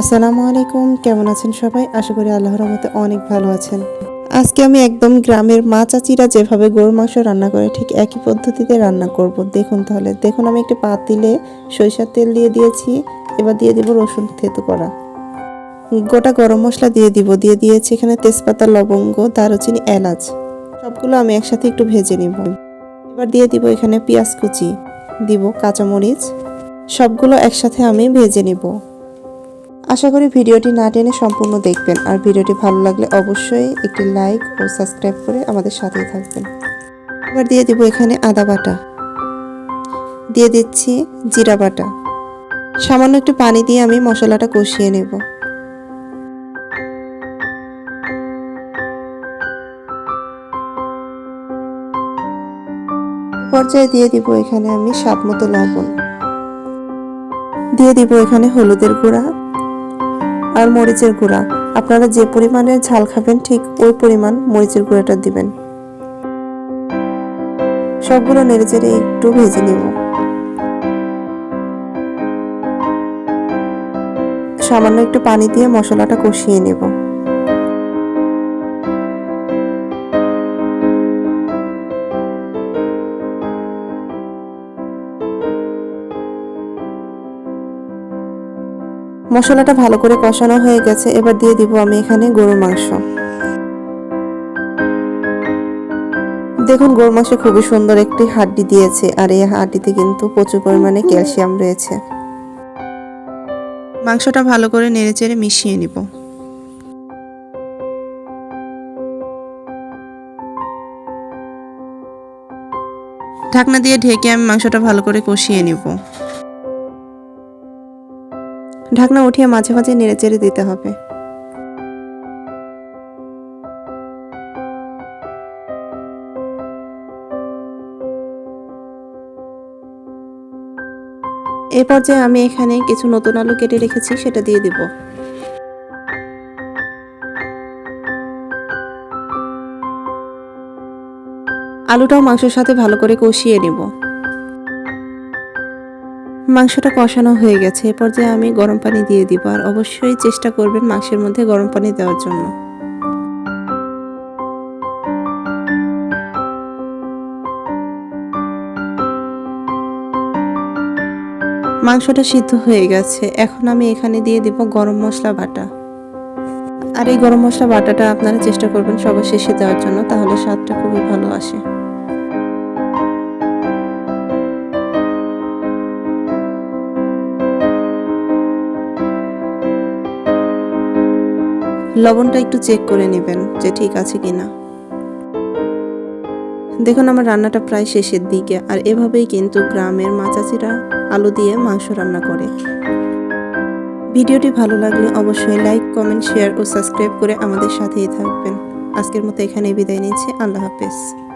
আসসালামু আলাইকুম, কেমন আছেন সবাই? আশা করি আল্লাহর রহমতে অনেক ভালো আছেন। আজকে আমি একদম গ্রামের মা চাচিরা যেভাবে গরুর মাংস রান্না করে, ঠিক একই পদ্ধতিতে রান্না করব। দেখুন তাহলে, দেখুন আমি একটি পাতিলে সরিষার তেল দিয়ে দিয়েছি, এবার দিয়ে দিব রসুন থেতু করা। গোটা গরম মশলা দিয়ে দিব, দিয়ে দিয়েছি এখানে তেজপাতা, লবঙ্গ, দারুচিনি, এলাচ। সবগুলো আমি একসাথে একটু ভেজে নিব। এবার দিয়ে দিব এখানে পেঁয়াজ কুচি, দিব কাঁচামরিচ, সবগুলো একসাথে আমি ভেজে নিব। আশা করি ভিডিওটি না টেনে সম্পূর্ণ দেখবেন। আর ভিডিওটি ভালো লাগলে অবশ্যই একটি লাইক ও সাবস্ক্রাইব করে আমাদের সাথেই থাকবেন। এবার দিয়ে দিব এখানে আদা বাটা। দিয়ে দিচ্ছি জিরা বাটা। সামান্য একটু পানি দিয়ে আমি মশলাটা কষিয়ে নেব। পর্যায়ে দিয়ে দিব এখানে আমি স্বাদ মতো লবণ। দিয়ে দিব এখানে হলুদের গুঁড়া। আর মরিচের গুঁড়া। আপনারা যে পরিমাণে ঝাল খাবেন, ঠিক ওই পরিমাণ মরিচের গুঁড়াটা দিবেন। সবগুলো নেড়ে চেড়ে একটু ভেজে নেব। সামান্য একটু পানি দিয়ে মশলাটা কষিয়ে নেব। মশলাটা ভালো করে কষানো হয়ে গেছে, এবার দিয়ে দিব আমি এখানে গরুর মাংস। দেখুন, গরুর মাংসে খুবই সুন্দর একটি হাড্ডি দিয়েছে, আর এই হাড্ডিতে কিন্তু প্রচুর পরিমাণে ক্যালসিয়াম রয়েছে। মাংসটা ভালো করে নেড়েচেড়ে মিশিয়ে নিব। ঢাকনা দিয়ে ঢেকে আমি মাংসটা ভালো করে কষিয়ে নিব। ঢাকনা উঠিয়ে মাঝে মাঝে নেড়ে চেড়ে দিতে হবে। এ পর্যায়ে আমি এখানে কিছু নতুন আলু কেটে রেখেছি, সেটা দিয়ে দিব। আলুটাও মাংসের সাথে ভালো করে কষিয়ে নেব। মাংসটা কষানো হয়ে গেছে। এ পর্যায়ে আমি গরম পানি দিয়ে দিব, আর অবশ্যই চেষ্টা করবেন মাংসের মধ্যে গরম পানি দেওয়ার জন্য। মাংসটা সিদ্ধ হয়ে গেছে। এখন আমি এখানে দিয়ে দিব গরম মশলা বাটা। আর এই গরম মশলা বাটাটা আপনারা চেষ্টা করবেন সবার শেষে দেওয়ার জন্য, তাহলে স্বাদটা খুবই ভালো আসে। লবণটা একটু চেক করে নেবেন যে ঠিক আছে কি না দেখুন আমার রান্নাটা প্রায় শেষের দিকে, আর এভাবেই কিন্তু গ্রামের মাচাচিরা আলু দিয়ে মাংস রান্না করে। ভিডিওটি ভালো লাগলে অবশ্যই লাইক কমেন্ট শেয়ার ও সাবস্ক্রাইব করে আমাদের সাথেই থাকবেন। আজকের মতো এখানে বিদায় নিচ্ছি। আল্লাহ হাফেজ।